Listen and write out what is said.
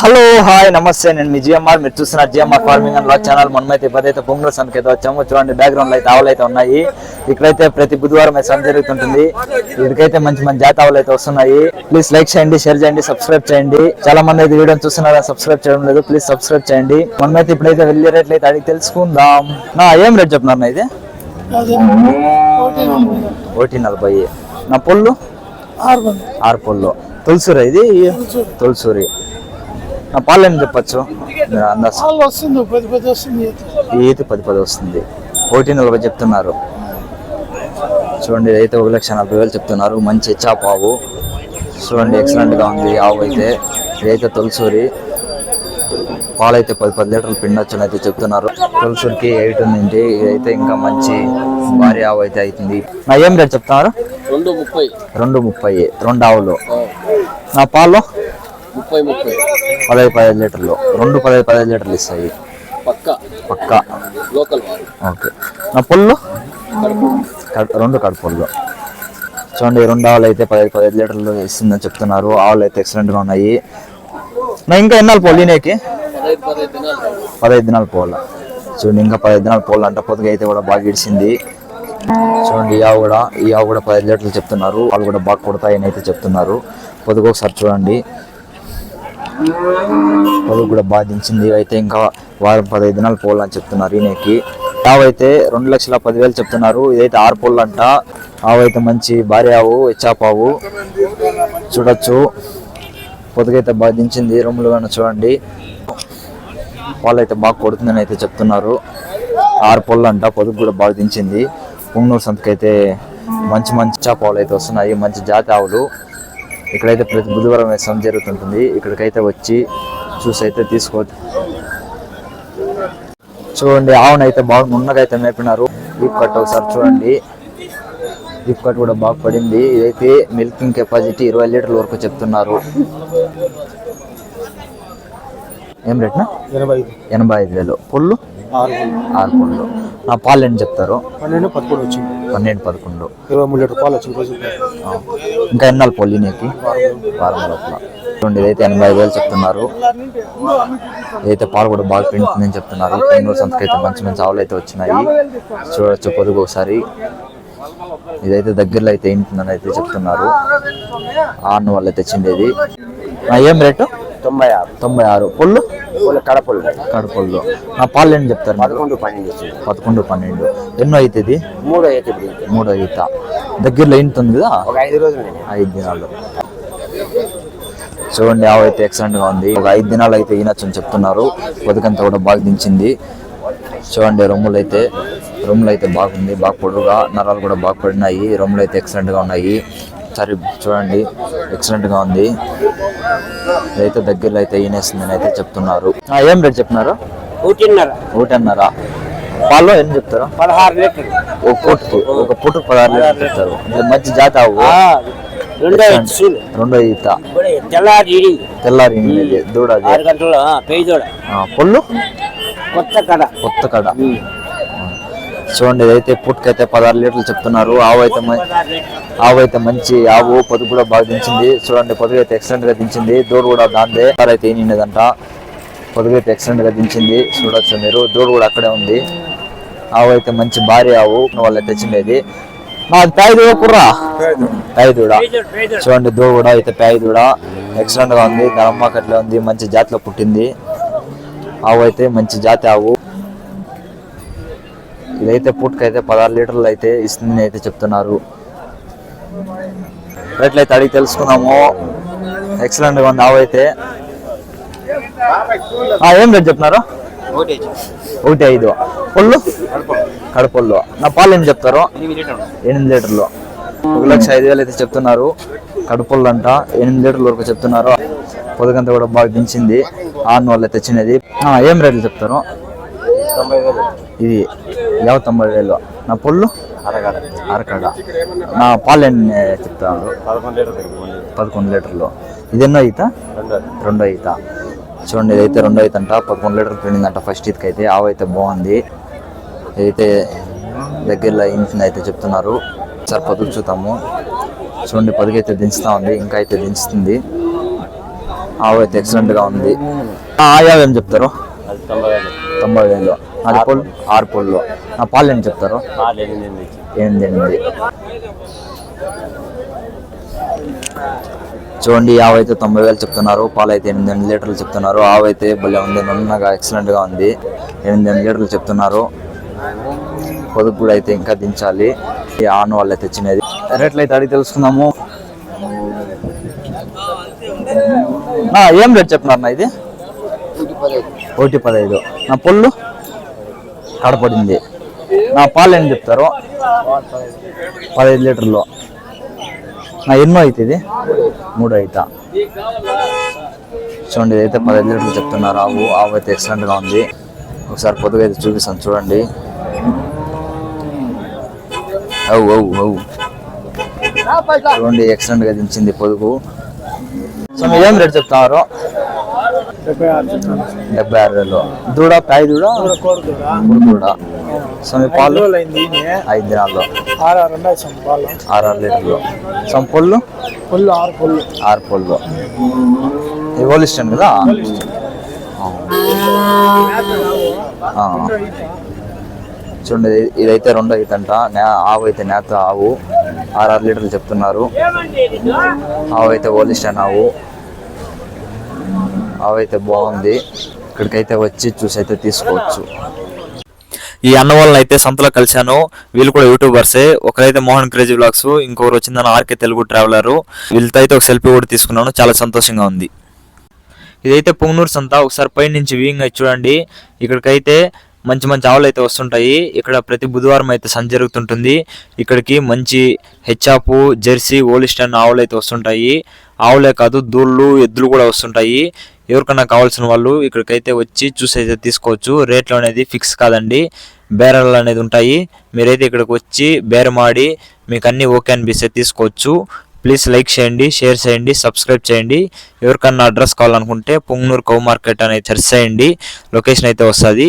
Hello hi నమస్తే. నేను మీ GMR. మీరు చూస్తున్నారు జిఎంఆర్ ఫార్మింగ్ అండ్ లాక్ ఛానల్. మనమైతే ఇప్పుడైతే పొంగుల సంతకి అయితే వచ్చాము. చూడండి బ్యాక్గ్రౌండ్ అయితే ఆవులు అయితే ఉన్నాయి. ఇక్కడైతే ప్రతి బుధవారం అయితే సంత జరుగుతుంటుంది. ఇక్కడికైతే మంచి మంచి జాతి ఆవులు అయితే వస్తున్నాయి. ప్లీజ్ లైక్ చేయండి షేర్ చేయండి సబ్స్క్రైబ్ చేయండి. చాలా మంది అయితే వీడియో చూస్తున్నారు సబ్స్క్రైబ్ చేయడం లేదు. ప్లీజ్ సబ్స్క్రైబ్ చేయండి. మనమైతే ఇప్పుడైతే వెళ్ళే రేట్లు అయితే అడిగి తెలుసుకుందాం. నా ఏం రేట్ చెప్తున్నారు నా ఇది? ఒకటి నలభై. నా పొల్లు? ఆరు పొల్లు. తులసూరి ఇది తులసూరి నా పాలు ఏం చెప్పచ్చు వస్తుంది పది పది వస్తుంది ఈత. పది పది వస్తుంది ఒకటి నలభై చెప్తున్నారు చూడండి ఇదైతే ఒక లక్ష నలభై వేలు చెప్తున్నారు మంచి చాప్ ఆవు చూడండి ఎక్సలెంట్గా ఉంది ఆవు అయితే ఇదైతే తులసూరి పాలు అయితే పది పది లీటర్లు పిండొచ్చు అయితే చెప్తున్నారు తులసూరికి ఎయిట్ ఉంది ఇదైతే ఇంకా మంచి భారీ ఆవు అయితే అవుతుంది నా ఏం రేట్ చెప్తున్నారు రెండు ముప్పై రెండు ముప్పై రెండు ఆవులు నా పాలు ముప్పై ముప్పై. పదహైదు పదహైదు లీటర్లు. రెండు పదహైదు పదహైదు లీటర్లు ఇస్తాయి. పక్క. పక్క. Local okay. నా పొల్లు? రెండు కడుపుల్లో చూడండి రెండు ఆవులు అయితే పదహైదు పదహైదు లీటర్లు ఇస్తుందని చెప్తున్నారు. ఆవులు అయితే excellent గా ఉన్నాయి. నా ఇంకా ఎన్నాళ్ళు పోలు ఈయనకి? పదహైదు దినాలు పోల. చూడండి ఇంకా పదహైదు దినాలు పోలు అంట పొద్దుగా అయితే కూడా బాగా ఇడిసింది. చూడండి ఈ ఆవు కూడా ఈ ఆవు కూడా పది లీటర్లు చెప్తున్నారు. వాళ్ళు కూడా బాగా కొడతాయని అయితే చెప్తున్నారు. పొదుగు ఒకసారి చూడండి. పొదుగు కూడా బాధించింది అయితే ఇంకా వారం పదహైదు దినాలు పోలని చెప్తున్నారు ఈయనకి. ఆవు అయితే రెండు లక్షల పదివేలు చెప్తున్నారు. ఇదైతే ఆరు పొల్లు అంట. ఆవు అయితే మంచి భారీ ఆవు ఇచ్చాపావు చూడొచ్చు. పొదుగైతే బాధించింది రూమ్లు కానీ చూడండి. వాళ్ళైతే బాగా కొడుతుందని అయితే చెప్తున్నారు. ఆరు పొల్లు అంట. పొదుగు కూడా బాధించింది పుంగనూరు సంతకైతే మంచి మంచి చేపలు అయితే వస్తున్నాయి మంచి జాతి ఆవులు. ఇక్కడైతే ప్రతి బుధవారం అయితే సంత జరుగుతుంటుంది. ఇక్కడికైతే వచ్చి చూసి అయితే తీసుకో చూడండి ఆవును అయితే బాగా నున్నగైతే మేపినారు. వీప్ కట్ ఒకసారి చూడండి. వీప్ కట్ కూడా బాగా పడింది. ఇదైతే మిల్కింగ్ కెపాసిటీ ఇరవై లీటర్ల వరకు చెప్తున్నారు. ఏం రేట్నా? ఎనభై ఐదు. ఎనభై ఐదు వేలు. పుల్లు ఆరు పుల్లు నా పాలు ఎన్ని చెప్తారు? పన్నెండు పదకొండు వచ్చింది. పన్నెండు పదకొండు. ఇరవై మూడు లీటర్ పాలు వచ్చింది రోజు. ఇంకా ఎన్నాళ్ళు పొల్లి నీకు వారం లోపల చూడండి ఇదైతే ఎనభై ఐదు వేలు చెప్తున్నారు. ఇదైతే పాలు కూడా బాగా పిండుతుందని చెప్తున్నారు. పెంగళూరు సంతకైతే మంచి మంచి ఆవులు అయితే వచ్చినాయి. చూడొచ్చు పొదుగు ఒకసారి. ఇదైతే దగ్గరలో అయితే ఇంటుందని అయితే చెప్తున్నారు. ఆరు వాళ్ళు ఇది ఆ, ఏం రేటు? తొంభై ఆరు. తొంభై ఆరు. పొల్లు? కడపలు కడుపుల్లో. నా పాలు ఎన్ని చెప్తారు? పదకొండు పన్నెండు పదకొండు పన్నెండు. ఎన్నో అవుతుంది మూడు అవుతుంది మూడో ఈత. దగ్గరలో ఇంటుంది కదా? ఒక ఐదు రోజులు ఐదు దినాలు. చూడండి ఆవు అయితే ఎక్సలెంట్గా ఉంది. ఒక ఐదు దినాలు అయితే ఈనొచ్చు అని చెప్తున్నారు. బతుకంతా కూడా బాగా దించింది. చూడండి రొమ్ములు అయితే రొమ్ములు అయితే బాగుంది. బాగా పొడుగా నరాలు కూడా బాగా పడినాయి. రొమ్ములు అయితే ఎక్సలెంట్గా ఉన్నాయి. సరే చూడండి. ఎక్సలెంట్గా ఉంది. ఇదైతే దగ్గరలో అయితే ఈనేస్తుందని అయితే చెప్తున్నారు. ఆ, ఏం రేట్ చెప్తున్నారు ఒకటిన్నర ఒకటన్నారా పాలు ఎన్ని చెప్తారు? పదహారు లీటర్ ఒక పూటకు ఒక పూటకు పదహారు లీటర్లు చెప్తారు. మంచి జాత రెండో ఈత తెల్లారి తెల్లారి దూడది ఆరు గంటలు పొల్లు? కొత్త కడ. కొత్త కడ. చూడండి ఇదైతే పుట్టుకైతే పదహారు లీటర్లు చెప్తున్నారు. ఆవు అయితే ఆవు అయితే మంచి ఆవు పొదుగు కూడా బాగా దించింది. చూడండి పొదుగు అయితే ఎక్సలెంట్గా దించింది. దూడు కూడా దాందే. కారు అయితే ఈనిండదంట. పొదుగు అయితే ఎక్సలెంట్గా దించింది. చూడొచ్చు మీరు. దూడు కూడా అక్కడే ఉంది. ఆవు అయితే మంచి భారీ ఆవు. వాళ్ళు తెచ్చిండేది. మాది ప్యాయిదూడ కుర్రా? ప్యాయిదూడ. చూడండి దూడు కూడా అయితే ప్యాయిదూడ. ఎక్సలెంట్గా ఉంది. దాని అట్లా ఉంది. మంచి జాతిలో పుట్టింది. ఆవు అయితే మంచి జాతి ఆవు. ఇదైతే పుట్టుకైతే పదహారు లీటర్లు అయితే ఇస్తుందని అయితే చెప్తున్నారు. రేట్లయితే అడిగి తెలుసుకున్నాము. ఎక్సలెంట్గా ఉంది ఆవు అయితే. ఏం రేట్ చెప్తున్నారు? ఒకటి ఐదు. పళ్ళు కడపళ్ళు నా పాలు ఏం చెప్తారు? ఎనిమిది లీటర్లు. ఒక లక్ష ఐదు వేలు అయితే చెప్తున్నారు. కడుపుళ్ళు అంట ఎనిమిది లీటర్ల వరకు చెప్తున్నారు. పొదుగంతా కూడా బాగా దించింది. ఆరు వాళ్ళు తెచ్చినది. ఏం రేట్లు చెప్తారు? ఇది యాభై తొంభై వేలు. నా పొల్లు? అరగడ అరకడ నా పాలు చెప్తారు పదకొండు లీటర్ పదకొండు లీటర్లు. ఇది ఎన్నో ఈత? రెండో. ఈత. చూడండి ఇదైతే రెండో ఈత అంట. పదకొండు లీటర్లు పిండిందంట ఫస్ట్ ఈతకి అయితే. ఆవు అయితే బాగుంది. ఇదైతే దగ్గరలో ఇంటిని అయితే చెప్తున్నారు. సార్ పొదుపు చూద్దాము. చూడండి పొదుగు అయితే దించుతా ఉంది. ఇంకా అయితే దించుతుంది. ఆవు అయితే ఎక్సలెంట్గా ఉంది. ఆ ఆయావు ఏం చెప్తారు? తొంభై వేలు. అది పొల్ ఆరు పొల్లు. ఆ పాలు ఏం చెప్తారు? ఎనిమిది చూడండి ఆవు అయితే తొంభై వేలు చెప్తున్నారు. పాలు అయితే ఎనిమిది ఎనిమిది లీటర్లు చెప్తున్నారు. ఆవు అయితే భలే ఉంది నున్నగా ఎక్సలెంట్గా ఉంది. ఎనిమిది ఎనిమిది లీటర్లు చెప్తున్నారు. పొదుపు కూడా అయితే ఇంకా దించాలి. ఈ ఆన్ వాళ్ళే తెచ్చినది. రేట్లు అయితే అడిగి తెలుసుకుందాము. ఆ, ఏం రేట్ చెప్తున్నారు ఇది? ఒకటి పదహైదు. నా పొల్లు? కడపడింది నా పాలు ఏం చెప్తారు? పదహైదు లీటర్లు. నా ఎన్నో అవుతుంది మూడు అయితా. చూడండి ఇదైతే పదహైదు లీటర్లు చెప్తున్నారు. ఆవు ఆవు అయితే ఎక్సలెంట్గా ఉంది. ఒకసారి పొద్దుగా అయితే చూపిస్తాను చూడండి. అవు అవు అవు చూడండి ఎక్సలెంట్గా దించింది పొదుగు. సో మీరు ఏం రేట్ చెప్తున్నారు డెబ్బై ఆరు వేలు. దూడ కాయ దూడ? దూడ సో మీ పాలు? ఐదు దినాల్లో. ఆరు ఆరు లీటర్లు. సో పొల్లు? ఫుల్ ఆరు ఫుల్ ఆరు పొల్లు. హోల్ ఇష్టం కదా. చూడండి ఇది- ఇదైతే రెండో అయితంట నే- ఆవు అయితే నేత ఆవు. ఆరు ఆరు లీటర్లు చెప్తున్నారు. ఆవు అయితే ఇష్టం ఆవు. అవైతే అయితే బాగుంది. ఇక్కడికైతే వచ్చి చూసి అయితే తీసుకోవచ్చు. ఈ అన్న వాళ్ళని అయితే సంతలో కలిశాను. వీళ్ళు కూడా యూట్యూబర్సే. ఒకరైతే మోహన్ క్రేజీ బ్లాగ్స్ ఇంకొకరు వచ్చిందని ఆర్కే తెలుగు ట్రావెలర్. వీళ్ళతో అయితే ఒక సెల్ఫీ కూడా తీసుకున్నాను. చాలా సంతోషంగా ఉంది. ఇదైతే పొంగనూరు సంత. ఒకసారి పై నుంచి వ్యూయింగ్ అయితే చూడండి. ఇక్కడికైతే మంచి మంచి ఆవులు అయితే వస్తుంటాయి. ఇక్కడ ప్రతి బుధవారం అయితే సంత జరుగుతుంటుంది. ఇక్కడికి మంచి హెచ్ఆపు జెర్సీ ఓలిస్టన్ ఆవులు అయితే వస్తుంటాయి. ఆవులే కాదు దూళ్ళు ఎద్దులు కూడా వస్తుంటాయి. ఎవరికన్నా కావాల్సిన వాళ్ళు ఇక్కడికైతే వచ్చి చూసి అయితే తీసుకోవచ్చు. రేట్లు అనేది ఫిక్స్ కాదండి. బేరాలు అనేది ఉంటాయి. మీరైతే ఇక్కడికి వచ్చి బేరమాడి మీకు అన్ని ఓకే అనిపిస్తే తీసుకోవచ్చు. ప్లీజ్ లైక్ చేయండి షేర్ చేయండి సబ్స్క్రైబ్ చేయండి. ఎవరికన్నా అడ్రస్ కావాలనుకుంటే పొంగనూరు కౌ మార్కెట్ అనేది సెర్చ్ చేయండి. లొకేషన్ అయితే వస్తుంది.